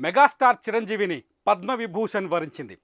Megastar చిరంజీవిని పద్మవిభూషణ్ వరించింది.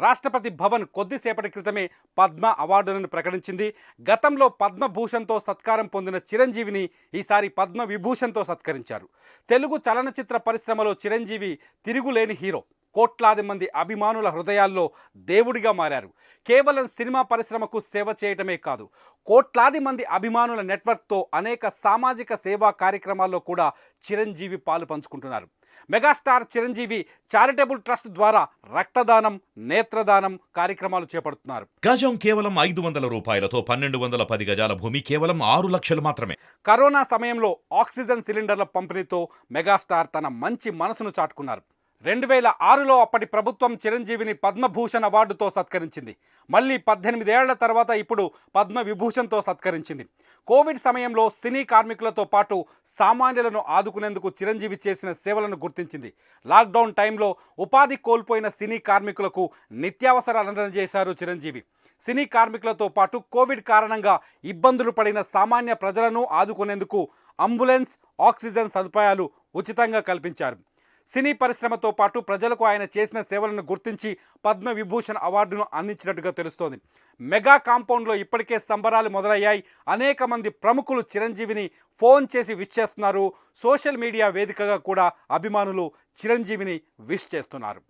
రాష్ట్రపతి భవన్ కొద్దిసేపటి క్రితమే పద్మ అవార్డులను ప్రకటించింది. గతంలో పద్మభూషణ్తో సత్కారం పొందిన చిరంజీవిని ఈసారి పద్మ విభూషణ్తో సత్కరించారు. తెలుగు చలనచిత్ర పరిశ్రమలో చిరంజీవి తిరుగులేని హీరో. కోట్లాది మంది అభిమానుల హృదయాల్లో దేవుడిగా మారారు. కేవలం సినిమా పరిశ్రమకు సేవ చేయటమే కాదు కోట్లాది మంది అభిమానుల నెట్వర్క్తో అనేక సామాజిక సేవా కార్యక్రమాల్లో కూడా చిరంజీవి పాలు పంచుకుంటున్నారు. మెగాస్టార్ చిరంజీవి చారిటబుల్ ట్రస్ట్ ద్వారా రక్తదానం నేత్రదానం కార్యక్రమాలు చేపడుతున్నారు. గజం కేవలం ఐదు వందల రూపాయలతో పన్నెండు వందల పది గజాల భూమి కేవలం ఆరు లక్షలు మాత్రమే. కరోనా సమయంలో ఆక్సిజన్ సిలిండర్ల పంపిణీతో మెగాస్టార్ తన మంచి మనసును చాటుకున్నారు. రెండు వేల ఆరులో అప్పటి ప్రభుత్వం చిరంజీవిని పద్మభూషణ్ అవార్డుతో సత్కరించింది. మళ్ళీ పద్దెనిమిదేళ్ళ తర్వాత ఇప్పుడు పద్మ విభూషణ్తో సత్కరించింది. కోవిడ్ సమయంలో సినీ కార్మికులతో పాటు సామాన్యులను ఆదుకునేందుకు చిరంజీవి చేసిన సేవలను గుర్తించింది. లాక్డౌన్ టైంలో ఉపాధి కోల్పోయిన సినీ కార్మికులకు నిత్యావసరాలు అందజేశారు చిరంజీవి. సినీ కార్మికులతో పాటు కోవిడ్ కారణంగా ఇబ్బందులు పడిన సామాన్య ప్రజలను ఆదుకునేందుకు అంబులెన్స్ ఆక్సిజన్ సదుపాయాలు ఉచితంగా కల్పించారు. సినీ పరిశ్రమతో పాటు ప్రజలకు ఆయన చేసిన సేవలను గుర్తించి పద్మ విభూషణ్ అవార్డును అందించినట్టుగా తెలుస్తోంది. మెగా కాంపౌండ్లో ఇప్పటికే సంబరాలు మొదలయ్యాయి. అనేక మంది ప్రముఖులు చిరంజీవిని ఫోన్ చేసి విష్ చేస్తున్నారు. సోషల్ మీడియా వేదికగా కూడా అభిమానులు చిరంజీవిని విష్ చేస్తున్నారు.